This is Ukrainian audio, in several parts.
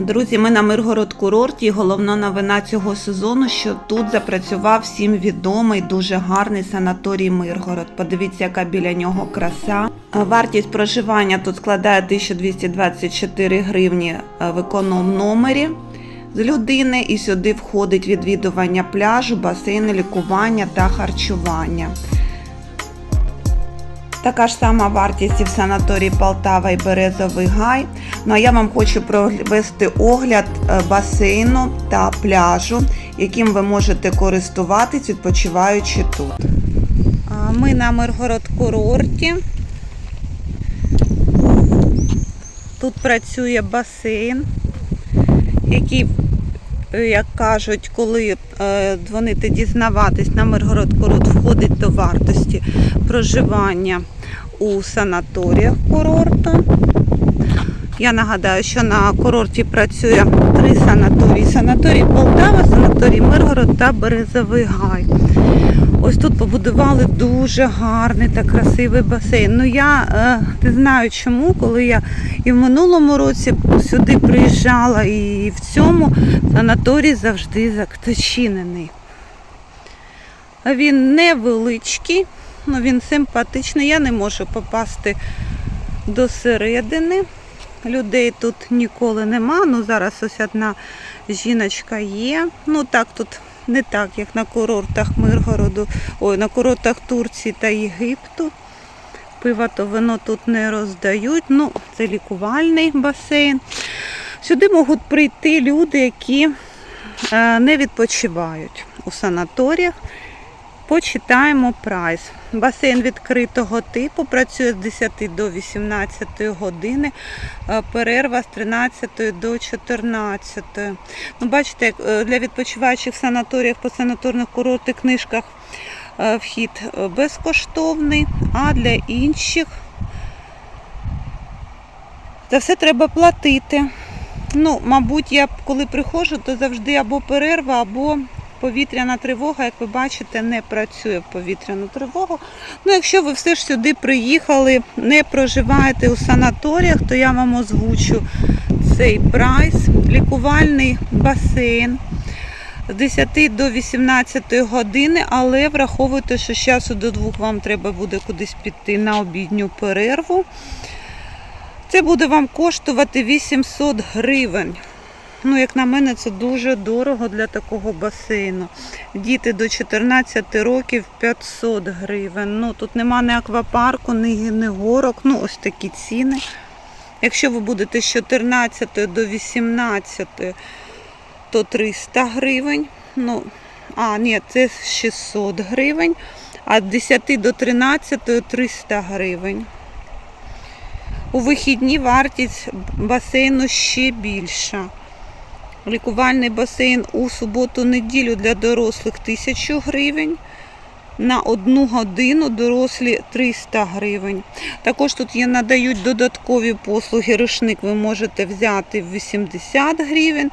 Друзі, ми на Миргород курорті. Головна новина цього сезону, що тут запрацював всім відомий, дуже гарний санаторій Миргород. Подивіться, яка біля нього краса. Вартість проживання тут складає 1224 гривні е, в економ номері з людини, і сюди входить відвідування пляжу, басейну, лікування та харчування. Така ж сама вартість і в санаторії Полтава і Березовий Гай. Ну а я вам хочу провести огляд е, басейну та пляжу, яким ви можете користуватись, відпочиваючи тут. Ми на Миргород курорті. Тут працює басейн, який, як кажуть, коли е, дзвонити дізнаватись на Миргород курорт входить до вартості проживання у санаторіях курорту. Я нагадаю, що на курорті працює три санаторії: санаторій Полтава, санаторій Миргород та Березовий Гай. Ось тут побудували дуже гарний та красивий басейн. Ну я е, не знаю чому, коли я і в минулому році сюди приїжджала, і в цьому санаторій завжди зачинений. Він невеличкий, ну він симпатичний. Я не можу попасти до середини. Людей тут ніколи нема. Ну зараз ось одна жіночка є. Ну так тут не так, як на курортах Миргороду, ой, на курортах Турції та Єгипту. Пива то вино тут не роздають. Ну, це лікувальний басейн. Сюди можуть прийти люди, які е, не відпочивають у санаторіях. Почитаємо прайс. Басейн відкритого типу працює з 10 до 18 години, е, перерва з 13 до 14. Ну, бачите, е, для відпочиваючих в санаторіях по санаторних курортних книжках е, вхід безкоштовний, а для інших це все треба платити. Ну, мабуть, я коли приходжу, то завжди або перерва, або повітряна тривога, як ви бачите, не працює в повітряну тривогу. Ну, якщо ви все ж сюди приїхали, не проживаєте у санаторіях, то я вам озвучу цей прайс. Лікувальний басейн з 10 до 18 години, але враховуйте, що з часу до двох вам треба буде кудись піти на обідню перерву. Це буде вам коштувати 800 гривень. Ну, як на мене, це дуже дорого для такого басейну. Діти до 14 років 500 гривень. Ну, тут нема ні аквапарку, ні, ні горок. Ну, ось такі ціни. Якщо ви будете з 14 до 18, то 300 гривень. Ну, а, ні, це 600 гривень. А з 10 до 13 300 гривень. У вихідні вартість басейну ще більша. Лікувальний басейн у суботу-неділю для дорослих 1000 гривень. На одну годину дорослі 300 гривень. Також тут є надають додаткові послуги. Рушник ви можете взяти в 80 гривень,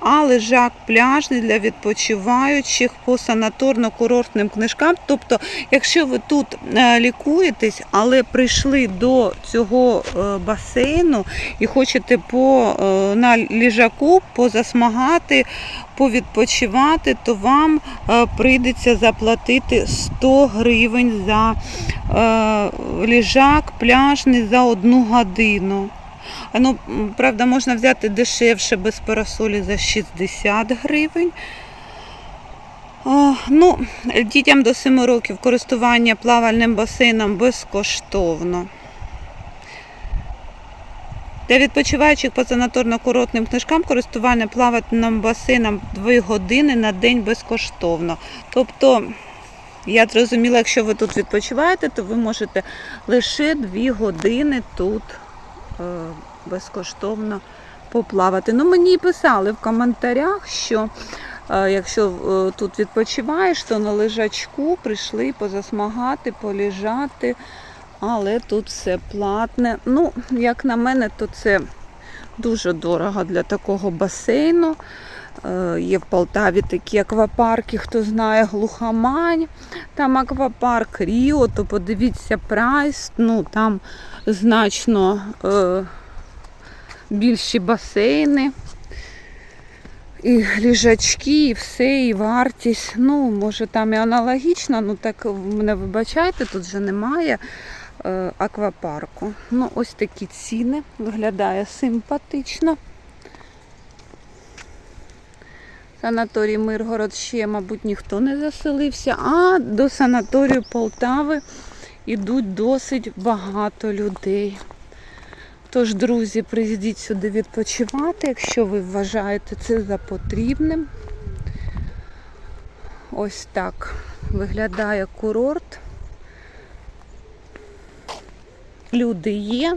а лежак пляжний для відпочиваючих по санаторно-курортним книжкам. Тобто, якщо ви тут е, лікуєтесь, але прийшли до цього е, басейну і хочете по, е, на ліжаку позасмагати, повідпочивати, то вам прийдеться заплатити 100 гривень за ліжак пляжний за одну годину. Ну, правда, можна взяти дешевше без парасолі за 60 гривень. Ну, дітям до 7 років користування плавальним басейном безкоштовно. Для відпочиваючих по санаторно-курортним книжкам користування плавальним басейном 2 години на день безкоштовно. Тобто, я зрозуміла, якщо ви тут відпочиваєте, то ви можете лише 2 години тут безкоштовно поплавати. Ну, мені писали в коментарях, що е, якщо е, тут відпочиваєш, то на лежачку прийшли позасмагати, поліжати, але тут все платне. Ну, як на мене, то це дуже дорого для такого басейну. Е, Є в Полтаві такі аквапарки, хто знає, глухомань, там аквапарк Ріо, то подивіться прайс, ну там значно е, більші басейни. і ліжачки, і все, і вартість. Ну, може там і аналогічно, ну так мене вибачайте, тут вже немає е, аквапарку. Ну, ось такі ціни. Виглядає симпатично. Санаторій Миргород ще, мабуть, ніхто не заселився, а до санаторію Полтави йдуть досить багато людей. Тож, друзі, приїздіть сюди відпочивати, якщо ви вважаєте це за потрібним. Ось так виглядає курорт. Люди є,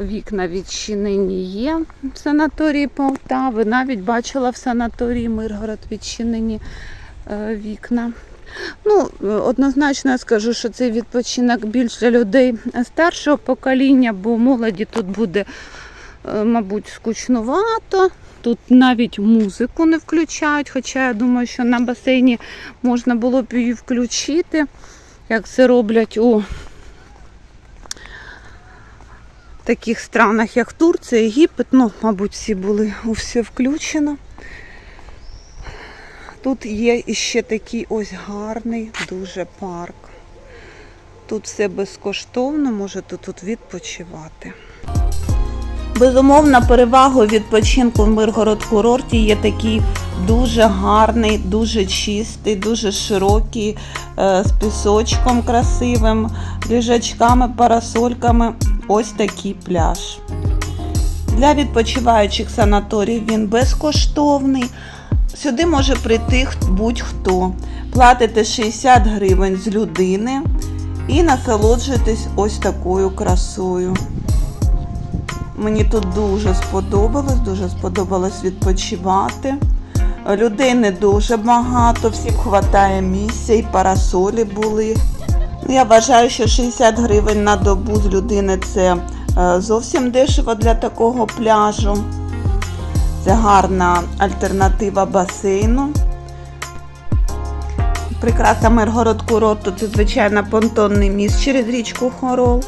вікна відчинені є в санаторії Полтави. Навіть бачила в санаторії Миргород відчинені е, вікна. Ну, однозначно я скажу, що цей відпочинок більш для людей старшого покоління, бо молоді тут буде, е, мабуть, скучнувато. Тут навіть музику не включають, хоча я думаю, що на басейні можна було б її включити, як це роблять у таких странах, як Турція, Єгипет. Ну, мабуть, всі були у все включено. Тут є іще такий ось гарний дуже парк. Тут все безкоштовно, можете тут відпочивати. Безумовно, перевагою відпочинку в Миргород курорті є такий дуже гарний, дуже чистий, дуже широкий, е, з пісочком красивим, ліжачками, парасольками. Ось такий пляж. Для відпочиваючих санаторій він безкоштовний. Сюди може прийти будь-хто. Платите 60 гривень з людини і насолоджуєтесь ось такою красою. Мені тут дуже сподобалось, дуже сподобалось відпочивати. Людей не дуже багато, всім вистачає місця, і парасолі були. Ну, Я вважаю, що 60 гривень на добу з людини це е, зовсім дешево для такого пляжу. Це гарна альтернатива басейну. Прикраса Миргород курорту це, звичайно, понтонний міст через річку Хорол.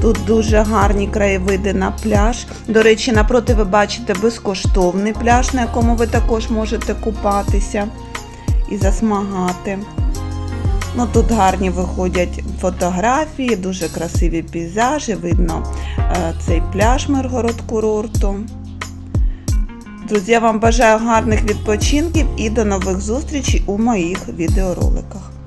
Тут дуже гарні краєвиди на пляж. До речі, напроти ви бачите безкоштовний пляж, на якому ви також можете купатися і засмагати. Ну, тут гарні виходять фотографії, дуже красиві пейзажі. Видно е, цей пляж Миргород курорту. Друзі, я вам бажаю гарних відпочинків і до нових зустрічей у моїх відеороликах.